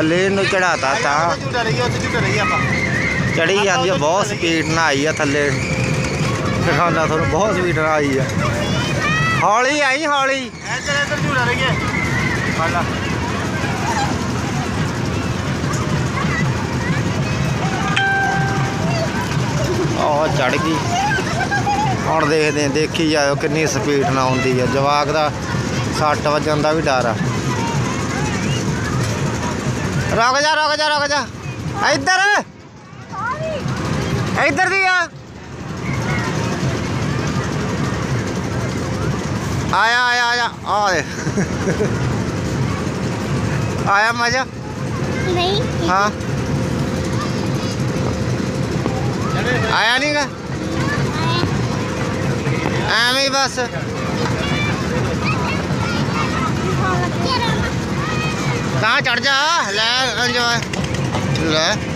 ਥੱਲੇ ਨੂੰ ਚੜਾਤਾ ਤਾਂ। ਝੂਟਾ ਰਹੀ ਉੱਥੇ ਝੂਟਾ ਰਹੀ ਆਪਾਂ। ਚੜੀ ਜਾਂਦੀ ਆ ਬਹੁਤ ਸਪੀਡ ਨਾਲ ਆਈ ਆ ਥੱਲੇ। ਦਿਖਾਉਂਦਾ ਤੁਹਾਨੂੰ ਬਹੁਤ ਸਪੀਡ ਨਾਲ ਆਈ ਆ। ਹੌਲੀ ਆਈ ਹੌਲੀ। ਇੱਧਰ ਇੱਧਰ ਝੂਟਾ ਰਹੀ ਹੈ ਫੜ ਲਾ। ਉਹ ਚੜ ਗਈ। ਹੁਣ ਦੇਖਦੇ ਦੇਖੀ ਜਾਇਓ ਕਿੰਨੀ ਸਪੀਡ ਨਾਲ ਆਉਂਦੀ ਆ। ਜਵਾਕ ਦਾ ਸੱਟ ਵੱਜਣ ਦਾ ਵੀ ਡਰ ਆ। ਰੁਕ ਜਾ ਰੁਕ ਜਾ ਰੁਕ ਜਾ। ਇੱਧਰ। ਇੱਧਰ ਦੀ ਆ। ਆਇਆ ਆਇਆ ਆਇਆ। ਆ ਦੇ ਆਇਆ ਮਜ਼ਾ। ਨਹੀਂ। ਹਾਂ। ਆਇਆ ਨਹੀਂਗਾ ਐਵੇਂ ਹੀ ਬਸ। ਤਾਂ ਚੜ ਜਾ ਲੈ ਇੰਜੋਏ ਲੈ।